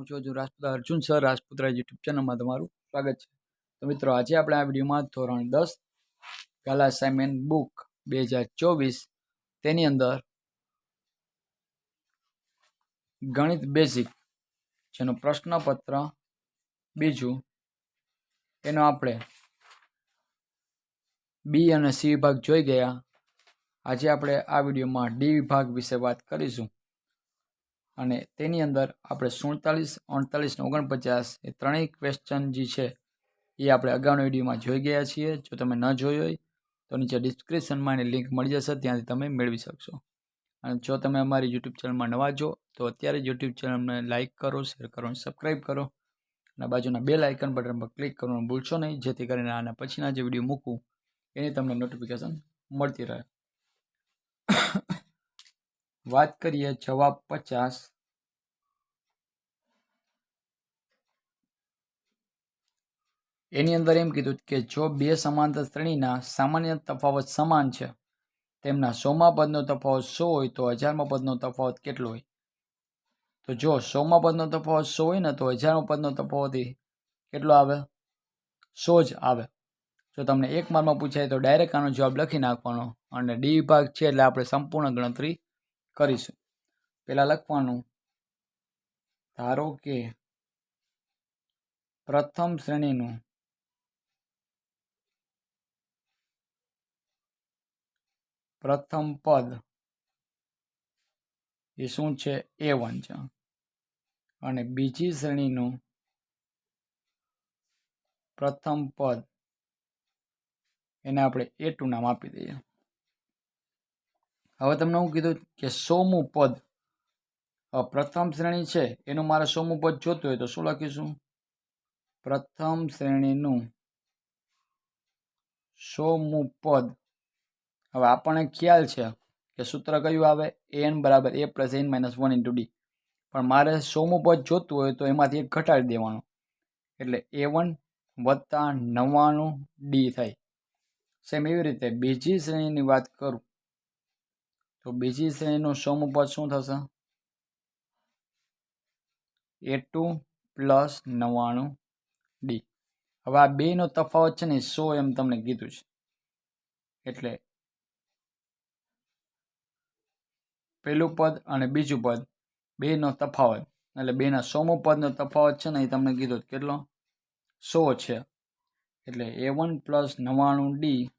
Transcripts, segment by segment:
હું છું હજુ રાજપુત અર્જુન સર રાજપુતરા યુટ્યુબ ચેનલમાં તમારું સ્વાગત છે. તો મિત્રો, આજે આપણે આ વિડીયોમાં ધોરણ દસ ગાલા અસાઇનમેન્ટ બુક બે હજાર ચોવીસ, તેની અંદર ગણિત બેઝિક જેનું પ્રશ્નપત્ર, બીજું એનો આપણે બી અને સી વિભાગ જોઈ ગયા. આજે આપણે આ વિડીયોમાં ડી વિભાગ વિશે વાત કરીશું. અને તેની અંદર આપણે સુડતાલીસ, અડતાલીસ ને ઓગણપચાસ એ ત્રણેય ક્વેશ્ચન જે છે એ આપણે અગાઉના વિડીયોમાં જોઈ ગયા છીએ. જો તમે ન જોઈ હોય, તો નીચે ડિસ્ક્રિપ્શનમાં એની લિંક મળી જશે, ત્યાંથી તમે મેળવી શકશો. અને જો તમે અમારી યુટ્યુબ ચેનલમાં નવા જો તો અત્યારે યુટ્યુબ ચેનલને લાઇક કરો શેર કરો અને સબસ્ક્રાઈબ કરો. અને બાજુના બે લાઇકન બટન પર ક્લિક કરવાનું ભૂલશો નહીં, જેથી કરીને આના પછીના જે વીડિયો મૂકું, એની તમને નોટિફિકેશન મળતી રહે. વાત કરીએ જવાબ પચાસ. એની અંદર એમ કીધું કે જો બે સમાંતર શ્રેણીના સામાન્ય તફાવત સમાન છે, તેમના સોમા પદનો તફાવત સો હોય તો હજારમા પદનો તફાવત કેટલો હોય? તો જો સોમા પદનો તફાવત સો હોય ને તો હજારમા પદનો તફાવત કેટલો આવે? સો જ આવે. જો તમને એક માર્કમાં પૂછાય તો ડાયરેક્ટ આનો જવાબ લખી નાખવાનો અને ડી વિભાગ છે એટલે આપણે સંપૂર્ણ ગણતરી કરીશું. પહેલાં લખવાનું, ધારો કે પ્રથમ શ્રેણીનું પ્રથમ પદ એ શું છે? એ વન અને બીજી શ્રેણીનું પ્રથમ પદ એને આપણે એ નામ આપી દઈએ. હવે તમને હું કીધું કે સોમું પદ પ્રથમ શ્રેણી છે, એનું મારે સોમું પદ જોતું હોય તો શું લખીશું? પ્રથમ શ્રેણીનું સોમું પદ હવે આપણને ખ્યાલ છે કે સૂત્ર કયું આવે? એન બરાબર A plus N minus one into D પણ મારે સોમું પદ જોતું હોય તો એમાંથી એક ઘટાડી દેવાનું. એટલે એ વન વત્તા નવ્વાણું ડી થાય. સેમ એવી રીતે બીજી શ્રેણીની વાત કરું. તો બીજી શ્રેણીનું સોમું પદ શું થશે? એ ટુ પ્લસ નવ્વાણું ડી હવે આ બેનો તફાવત છે ને સો એમ તમને કીધું છે. એટલે પહેલું પદ અને બીજું પદ. બેનો તફાવત. એટલે બેના સોમો પદનો તફાવત છે ને એ તમને કીધું કેટલો? સો છે. એટલે એ વન પ્લસ નવ્વાણું ડી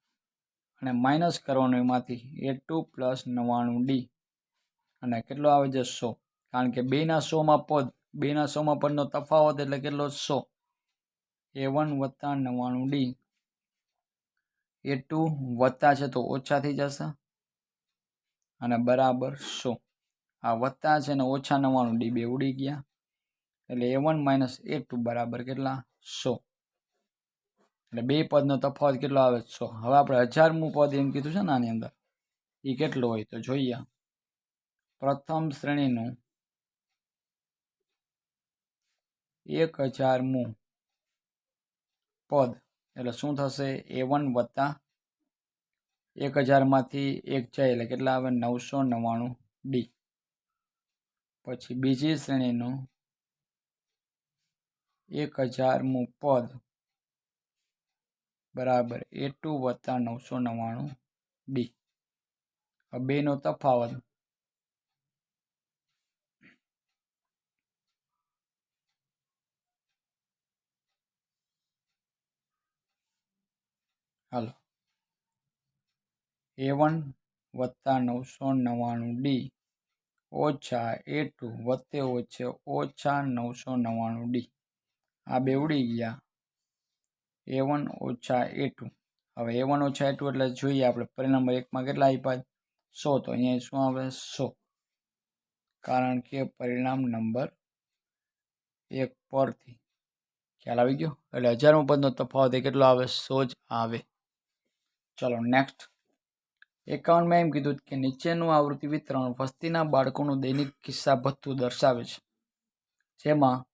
અને માઇનસ કરવાનું એમાંથી એ ટુ પ્લસ નવ્વાણું ડી અને કેટલો આવે છે? સો. કારણ કે બેના સોમાં પદ, બેના સોમાં પદનો તફાવત એટલે કેટલો? સો. એ વન વત્તા નવ્વાણું ડી એ ટુ વત્તા છે તો ઓછા થઈ જશે. અને બરાબર સો આ વત્તા છે ને ઓછા નવ્વાણું ડી ઉડી ગયા. એટલે A one minus A two બરાબર કેટલા? સો. એટલે બે પદનો તફાવત કેટલો આવે? સો. હવે આપણે હજારમું પદ એમ કીધું છે ને આની અંદર એ કેટલું હોય તો જોઈએ. પ્રથમ શ્રેણીનું એક હજારમું પદ. એટલે શું થશે? એ વન વત્તા એક હજારમાંથી એક જાય એટલે કેટલા આવે? નવસો નવ્વાણું ડી પછી બીજી શ્રેણીનું એક હજારમું પદ. બરાબર. એ ટુ વત્તા નવસો નવ્વાણું ડી બેનો તફાવત. હાલો. એ વન વત્તા નવસો નવ્વાણું ડી. ઓછા એ ટુ વત્તે ઓછે ઓછા નવસો નવ્વાણું ડી. આ બે ઉડી ગયા. એ વન ઓછા એ ટુ હવે એ વન ઓછા એ ટુ એટલે જોઈએ આપણે પરિણામ એકમાં કેટલા આપ્યા સો. તો અહીંયા શું આવે? સો. કારણ કે પરિણામ નંબર એક પરથી. ખ્યાલ આવી ગયો? એટલે હજારમાં પદનો તફાવત કેટલો આવે? સો જ આવે. ચલો નેક્સ્ટ એકાવનમાં એમ કીધું કે નીચેનું આવૃત્તિ વિતરણ વસ્તીના બાળકોનું દૈનિક કિસ્સા ભથ્થું દર્શાવે છે. જેમાં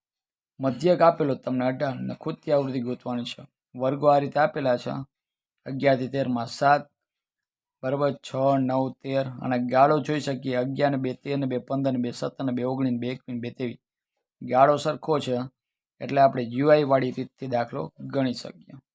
મધ્યક આપેલો તમને અઢાર ને ખુદથી આવૃત્તિ ગોતવાની છે. વર્ગો આ રીતે આપેલા છે. અગિયારથી તેરમાં સાત, બરાબર છ, નવ, તેર અને ગાળો જોઈ શકીએ. અગિયાર ને બે, તેર ને બે, પંદર ને બે, સત્તર ને બે, ઓગણીસ બે, એકવીસ બે, ત્રેવીસ. ગાળો સરખો છે એટલે આપણે યુઆઈ વાળી રીતથી દાખલો ગણી શકીએ.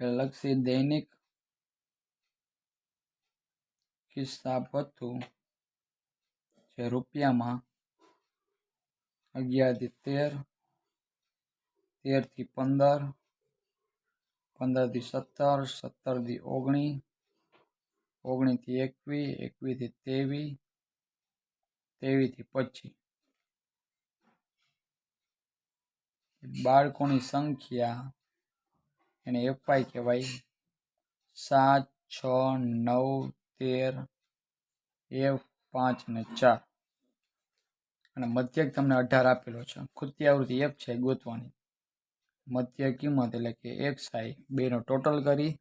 લખશી દૈનિક કિસ્સા ભથ્થું જે રૂપિયામાં અગિયારથી તેર તેરથી પંદર પંદરથી સત્તર સત્તરથી ઓગણીસ ઓગણીસથી એકવીસ એકવીસથી ત્રેવીસ ત્રેવીસથી પચીસ બાળકોની સંખ્યા એને એફઆઈ કહેવાય. સાત, છ, નવ, તેર એફ પાંચ અને ચાર. અને મધ્યક તમને અઢાર આપેલો છે. ખુદતી આવૃત્તિ એક છે, ગોતવાની. મધ્ય કિંમત એટલે કે એક્સ આઈ બેનો ટોટલ કરી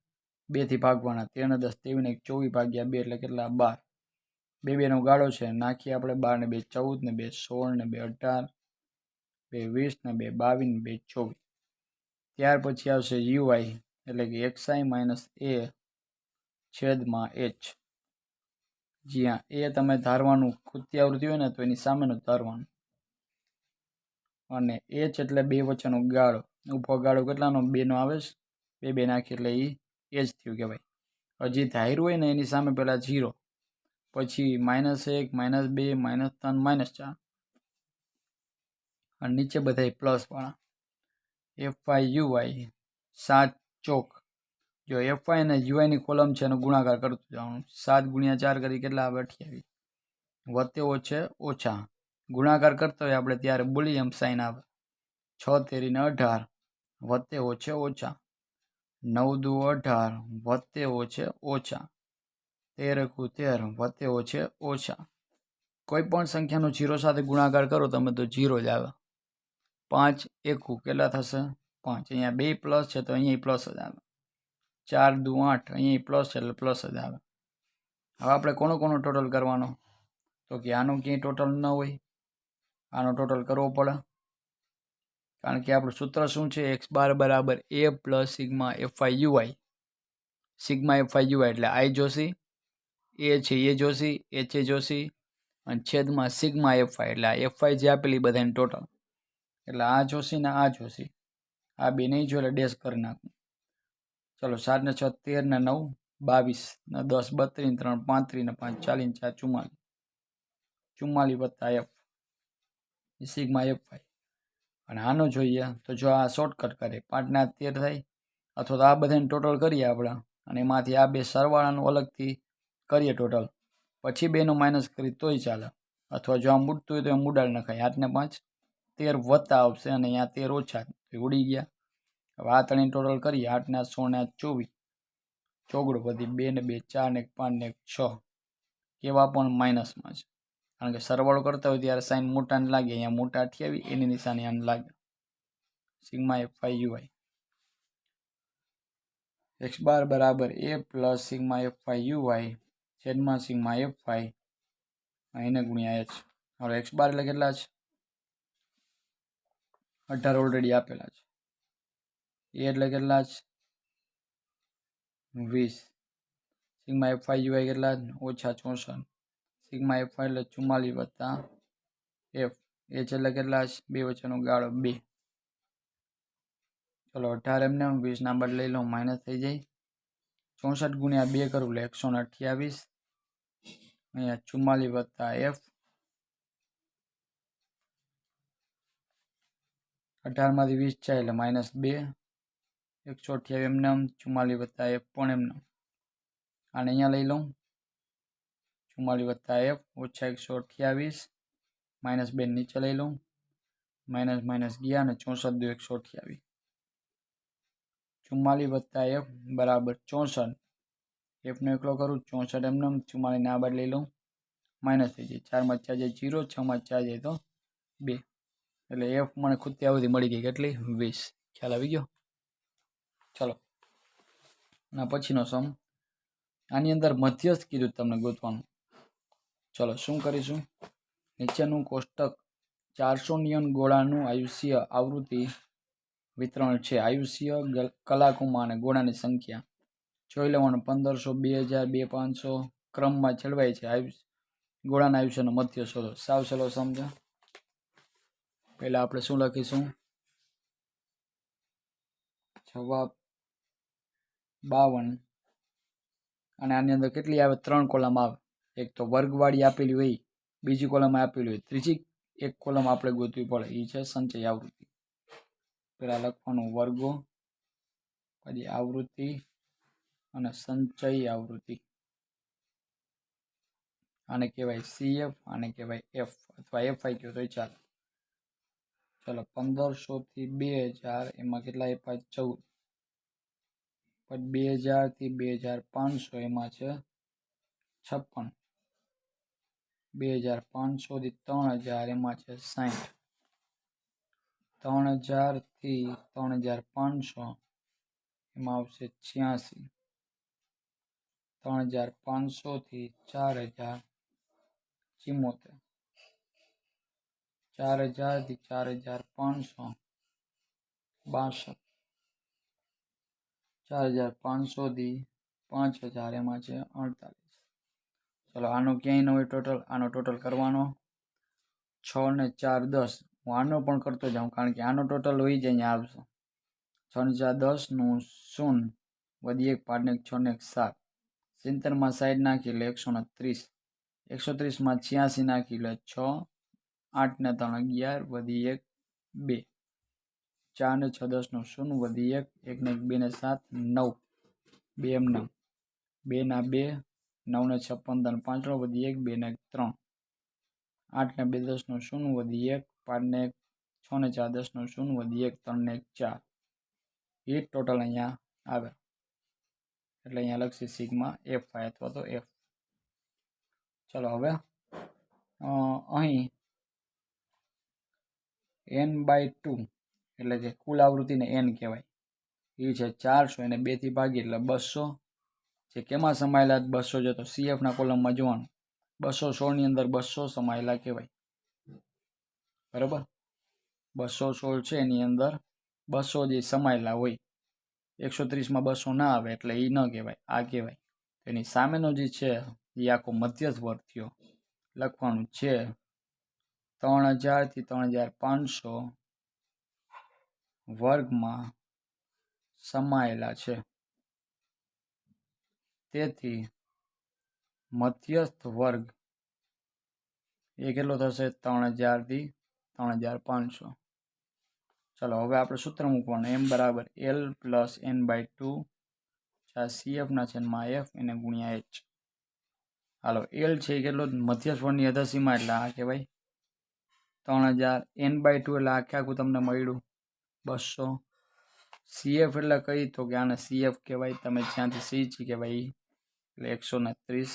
બેથી ભાગવાના તેરને દસ, તેવીને એક ચોવીસ ભાગ્યા બે એટલે કેટલા? બાર. બે બેનો ગાળો છે, નાખીએ આપણે બાર ને બે, ચૌદ ને બે, સોળ ને બે, અઢાર, બે, વીસ ને બે, બાવીસ ને બે, ચોવીસ. ત્યાર પછી આવશે યુઆઈ એટલે કે એક્સઆઈ માઇનસ એ છેદમાં એચ જ્યાં એ તમે ધારવાનું ખુદતી આવૃત્તિ હોય ને, તો એની સામેનું ધારવાનું. અને એચ એટલે બે વચ્ચેનો ગાળો. ઊભો ગાળો કેટલાનો? બેનો આવે છે. બે બે નાખી એટલે એ એચ થયું કહેવાય. હજી ધાર્યું હોય ને, એની સામે પહેલાં ઝીરો પછી માઇનસ એક માઇનસ બે માઇનસ ત્રણ માઇનસ ચાર. અને નીચે બધા પ્લસવાળા એફઆઈ યુઆઈ સાત ચોક. જો એફઆઈ અને યુઆઈની કોલમ છે એનો ગુણાકાર કરતું જવાનું સાત ગુણ્યા ચાર કરી કેટલા આવે? અઠ્યાવીસ. વત્તે ઓછે ઓછા. ગુણાકાર કરતો હોય આપણે ત્યારે બોલી એમ સાઈન આવે. છ તેરીને અઢાર, વત્તે ઓછે ઓછા. નવ દુ અઢાર, વત્તે ઓછે ઓછા. તેર એકુ તેર, વત્તે ઓછે ઓછા. કોઈ પણ સંખ્યાનો જીરો સાથે ગુણાકાર કરો, તમે તો જીરો જ આવે. પાંચ એકુ, કેટલા થશે? પાંચ. અહીંયા બે પ્લસ છે, તો અહીંયા પ્લસ જ આવે. ચાર દુ આઠ, અહીંયા પ્લસ છે, એટલે પ્લસ જ આવે. હવે આપણે કોનો કોનો ટોટલ કરવાનો? તો કે આનો ક્યાંય ટોટલ ન હોય. આનો ટોટલ કરવો પડે. કારણ કે આપણું સૂત્ર શું છે? એક્સ બાર બરાબર A plus sigma FI UI sigma FI UI એટલે આઈ જોશી, એ છે એ જોશી એચ એ જોશી, અને છેદમાં સિગ્મા એફઆઈ, એટલે આ એફઆઈ જે આપેલી બધાની ટોટલ એટલે આ જોશી ને આ જોશી. આ બે નહીં જો એટલે ડેશ કરી નાખું. ચલો સાત ને છ તેર ને નવ, બાવીસ ને દસ, બત્રીસ, ત્રણ, પાંત્રીસ ને પાંચ, ચાલીસ ને ચાર, ચુમ્માલીસ. ચુમ્માલીસ વત્તા એફ સિગમાં એફ ફાઈ અને આનો જોઈએ તો જો આ શોર્ટકટ કરે, પાંચના તેર થાય, અથવા તો આ બધાને ટોટલ કરીએ આપણે. અને એમાંથી આ બે સરવાળાનું અલગથી કરીએ ટોટલ પછી બેનો માઇનસ કરી તોય ચાલે. અથવા જો આમ ઉડતું હોય તો એમ ઉડાડી નખાય, આઠને પાંચ. તેર વત્તા આવશે અને અહીંયા તેર ઓછા ઉડી ગયા. હવે આ ત્રણેય ટોટલ કરીએ. આઠને આઠ સોળ ને ચોવીસ. ચોગડો બધી બે ને બે, ચાર ને પાંચ ને છ. કેવા પણ માઇનસમાં છે. કારણ કે સરવાળો કરતા હોય ત્યારે સાઈન મોટાને લાગે. અહીંયા મોટા અઠ્યાવી એની નિશાની આને લાગે. સિગ્મા એફ ફાઈ યુઆઈ એક્સ બાર બરાબર A plus sigma F I U Y છેદમાં સિગ્મા એફ વાય એને ગુણ્યા એચ હવે એક્સ બાર એટલે કેટલા છે? અઢાર ઓલરેડી આપેલા છે. એ એટલે કેટલા છે? વીસ. સિગ્મા એફ આઈ યુઆઈ કેટલા? ઓછા ચોસઠ. સિગ્મા એફ એટલે ચુમ્માલીસ વત્તા એફ. એ એટલે કેટલા છે? બે વચ્ચેનો ગાળો બે. ચલો, અઢાર એમને વીસના બદલે લઉં માઇનસ થઈ જાય. ચોસઠ ગુણ્યા બે કરું એટલે એકસો ને અઠ્યાવીસ. અહીંયા ચુમ્માલીસ વત્તા એફ. અઢારમાંથી વીસ જાય એટલે માઇનસ બે. એકસો અઠ્યાવીસ એમને ચુમ્માલીસ વત્તા એફ પણ એમને. આને અહીંયા લઈ લઉં. ચુમ્માલીસ વત્તા એફ ઓછા એકસો અઠ્યાવીસ. માઇનસ બે નીચે લઈ લઉં. માઇનસ માઇનસ ગયા અને ચોસઠ દો એકસો અઠ્યાવીસ. ચુમ્માલીસ વત્તા એફ બરાબર ચોસઠ. એફનો એકલો કરું, ચોસઠ એમને ચુમ્માલીસને આ બાદ લઈ લઉં. માઇનસ થઈ જાય. ચારમાં ચાર જાય, જીરો, છમાં ચાર જાય તો બે. એટલે એફ મને ખુદ આવતી મળી ગઈ કેટલી? વીસ. ખ્યાલ આવી ગયો? ચલો. ના, પછીનો સમ આની અંદર મધ્યસ્થ કીધું તમને ગોતવાનું. ચલો, શું કરીશું? નીચેનું કોષ્ટક ચારસો નિયન ગોળાનું આયુષ્ય આવૃત્તિ વિતરણ છે. આયુષ્ય કલાકોમાં અને ગોળાની સંખ્યા. જોઈ લેવાનું, પંદરસો, બે હજાર, બે પાંચસો. ક્રમમાં છેડવાય છે. આયુષ્ય, ગોળાના આયુષ્યનો મધ્ય શોધો. સાવ ચલો સમજો પહેલા આપણે શું લખીશું? જવાબ બાવન. અને આની અંદર કેટલી આવે? ત્રણ કોલમ આવે. એક તો વર્ગવાળી આપેલી હોય, બીજી કોલમ આપેલી હોય, ત્રીજી એક કોલમ આપણે ગોતવી પડે. એ છે સંચય આવૃત્તિ. પહેલાં લખવાનું વર્ગો, પછી આવૃત્તિ અને સંચય આવૃત્તિ. આને કહેવાય સીએફ આને કહેવાય એફ અથવા એફ આઈ કહો તો ચાલે. ચલો, પંદરસો થી બે હજાર, એમાં કેટલા આપ્યા? ચૌદ. પછી બે હજારથી બે હજાર પાંચસો એમાં છે છપ્પન. બે હજાર પાંચસો થી ત્રણ હજાર એમાં છે સાઠ ત્રણ હજારથી ત્રણ હજાર પાંચસો એમાં આવશે છ્યાસી. ત્રણ હજાર પાંચસો થી ચાર હજાર ચિમ્મોતેર ચાર હજારથી ચાર હજાર પાંચસો. બાસઠ. ચાર હજાર પાંચસો થી પાંચ હજાર એમાં છે અડતાલીસ. ચલો, આનો ક્યાંય ન ટોટલ આનો ટોટલ કરવાનો. છ ને ચાર દસ. હું આનો પણ કરતો જાઉં, કારણ કે આનો ટોટલ હોય જાય અહીંયા આવશે. છ ને ચાર દસનું શૂન વધી એક પાંચ ને છ ને એક સાત. સિત્તેરમાં સાઈડ નાખી એટલે એકસો ને ત્રીસ. એકસો ત્રીસમાં છ્યાસી નાખી એટલે છ. આઠ ને ત્રણ અગિયાર વધી એક, બે. ચાર ને છ દસનું શૂન્ય વધી એક એક ને એક બે ને સાત, નવ. બે એમ નવ બે ના બે નવ ને છપ્પન, ત્રણ પાંચ વધી એક બે ને એક, ત્રણ. આઠ ને બે દસનું શૂન્ય વધી એક પાંચ ને એક છ ને ચાર દસનું શૂન્ય વધી એક ત્રણ ને એક, ચાર. એ ટોટલ અહીંયા આવે. એટલે અહીંયા લખશે સિગમાં એફ આઈ અથવા તો એફ. ચલો હવે અહીં એન બાય ટુ એટલે કે કુલ આવૃત્તિને એન કહેવાય. એ છે ચારસો એને બેથી ભાગી એટલે બસો. જે કેમાં સમાયેલા બસો. જો તો સીએફના કોલમમાં જોવાનું. બસો સોળની અંદર બસો સમાયેલા કહેવાય. બરાબર? બસો સોળ છે એની અંદર બસો જે સમાયેલા હોય. એકસો ત્રીસમાં બસો ના આવે એટલે એ ન કહેવાય. આ કહેવાય. એની સામેનો જે છે એ આખો મધ્યસ્થ વર્ગ થયો. લખવાનું છે ત્રણ હજારથી ત્રણ હજાર પાંચસો વર્ગમાં સમાયેલા છે. તેથી મધ્યસ્થ વર્ગ એ કેટલો થશે? ત્રણ હજારથી ત્રણ હજાર પાંચસો. ચલો, હવે આપણે સૂત્ર મૂકવાનું. એમ બરાબર L plus N by two સીએફના છેદમાં એફ એને ગુણ્યા એચ. હાલો, એલ છે એ કેટલો? મધ્યસ્થ વર્ગની અધસીમાં એટલે આ કહેવાય. ત્રણ હજાર એન બાય ટુ એટલે આખે આખું તમને મળ્યું. બસો સીએફ એટલે કઈ તો કે આને સીએફ કહેવાય. તમે જ્યાંથી સી જી કહેવાય. એટલે એકસો ને ત્રીસ.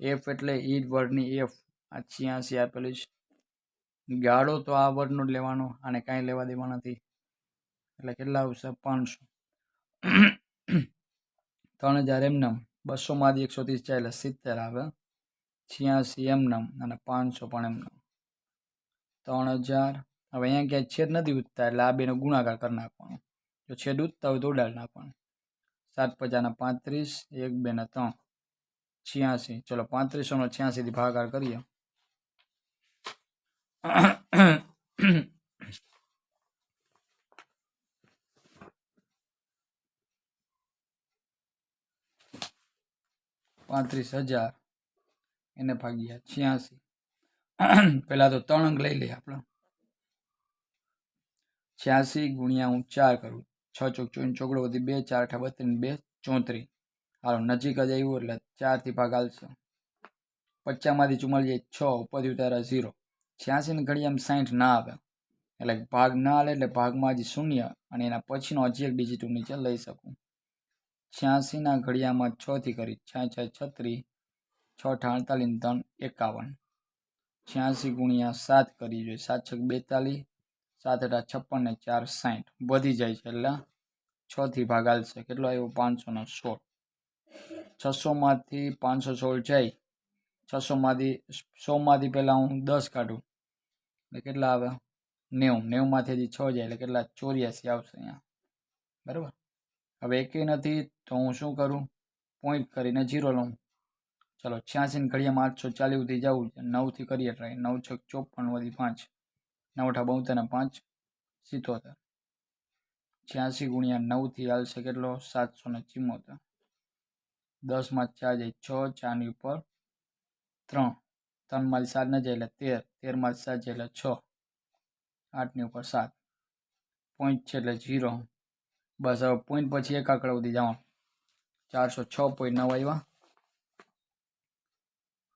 એફ એટલે ઈ વર્ડની એફ આ છ્યાસી આપેલી છે. ગાળો તો આ વર્ડનો જ લેવાનો, આને કાંઈ લેવા દેવા નથી. એટલે કેટલા આવશે? પાંચસો. ત્રણ હજાર એમનેમ બસોમાંથી એકસો ત્રીસ જાય એટલે સિત્તેર આવે. છ્યાસી એમનેમ અને પાંચસો પણ એમનેમ ત્રણ હજાર. હવે અહીંયા ક્યાંય છેદ નથી ઉઠતા એટલે આ બેનો ગુણાકાર કરી નાખવાનો. જો છેદ ઉઠતા હોય તો ઉડાડી નાખવાનું. સાત પચાસના પાંત્રીસ, એક, બે ને ત્રણ. છ્યાસી. ચલો, પાંત્રીસોનો છ્યાસીથી ભાગાકાર કરીએ. પાંત્રીસ હજાર. એને ભાગ્યા છ્યાસી. પહેલાં તો ત્રણ અંક લઈ લઈએ આપણે. છ્યાસી ગુણ્યા હું ચાર કરું. છ ચોક ચોવીસ ચોકડો વધી બે, ચાર અઠા બત્રીસ, બે ચોત્રીસ. હાલો, નજીક જ આવ્યું એટલે ચારથી ભાગ હાલશે પચાસમાંથી ચુમ્માલીસ છ, ઉપરથી ઉતારા ઝીરો. છ્યાસીની ઘડિયામાં સાઠ ના આવે. એટલે ભાગ ના હાલે એટલે ભાગમાં હજી શૂન્ય અને એના પછીનો હજી એક ડિજિટ હું નીચે લઈ શકું. છ્યાસીના ઘડિયામાં છથી કરી છ છ છત્રીસ, છ અઠા અડતાલીસ, ત્રણ, એકાવન. છ્યાસી ગુણ્યા સાત કરી જોઈએ. સાત છક બેતાલીસ, સાત અઢાર છપ્પન ને ચાર સાઠ વધી જાય છે એટલે છથી ભાગ હાલશે કેટલો આવ્યો? પાંચસો ને સોળ. છસોમાંથી પાંચસો સોળ જાય. છસોમાંથી સોમાંથી પહેલાં હું દસ કાઢું. એટલે કેટલા આવે? નેવું. નેવુંમાંથી હજી છ જાય એટલે કેટલા? ચોર્યાસી આવશે અહીંયા. બરાબર? હવે એકેય નથી તો હું શું કરું? પોઈન્ટ કરીને જીરો લઉં. ચલો છ્યાસી ઘડિયામાં આઠસો ચાલીસ સુધી જવું છે નવથી કરીએ ટ્રાય નવ છ, ચોપન વધી પાંચ નવ અઠા બોતેર ને પાંચ, સિત્તોતેર. છ્યાસી ગુણ્યા નવથી આવશે કેટલો? સાતસો ને દસ દસમાં ચાર જાય છ ચારની ઉપર ત્રણ. ત્રણમાંથી સાત ન જાય એટલે તેર. તેરમાંથી સાત જાય એટલે છ. આઠની ઉપર સાત. પોઈન્ટ છે એટલે ઝીરો. બસ, હવે પોઈન્ટ પછી એક આંકડા સુધી જવાનું. ચારસો છ પોઈન્ટ નવ આવ્યા.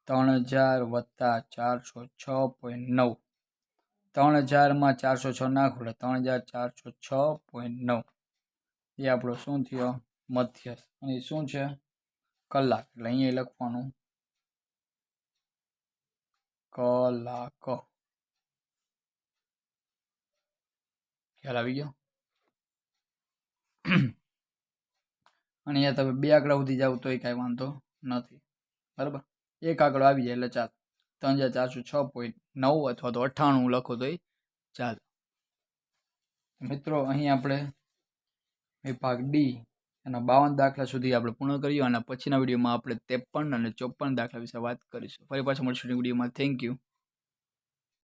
ત્રણ હજાર વત્તા ચારસો છ પોઈન્ટ નવ. ત્રણ હજારમાં ચારસો છ નાખો એટલે ત્રણ હજાર ચારસો છ પોઈન્ટ નવ. એ આપણો શું થયો? મધ્યસ્થ. અને શું છે? કલાક. એટલે અહીંયા લખવાનું. કલાક. ખ્યાલ આવી ગયો? અને અહીંયા તમે બે આંકડા સુધી જાવ એ કાંઈ વાંધો નથી. બરાબર? એક આંકડો આવી જાય એટલે ચાલ. ત્રણ હજાર ચારસો છ પોઈન્ટ નવ અથવા તો અઠ્ઠાણું લખો તોય ચાલ. મિત્રો, અહીં આપણે વિભાગ ડી એના બાવન દાખલા સુધી આપણે પૂર્ણ કર્યું અને પછીના વિડીયોમાં આપણે ત્રેપન અને ચોપન દાખલા વિશે વાત કરીશું. ફરી પાછા મળશું વિડીયોમાં. Thank you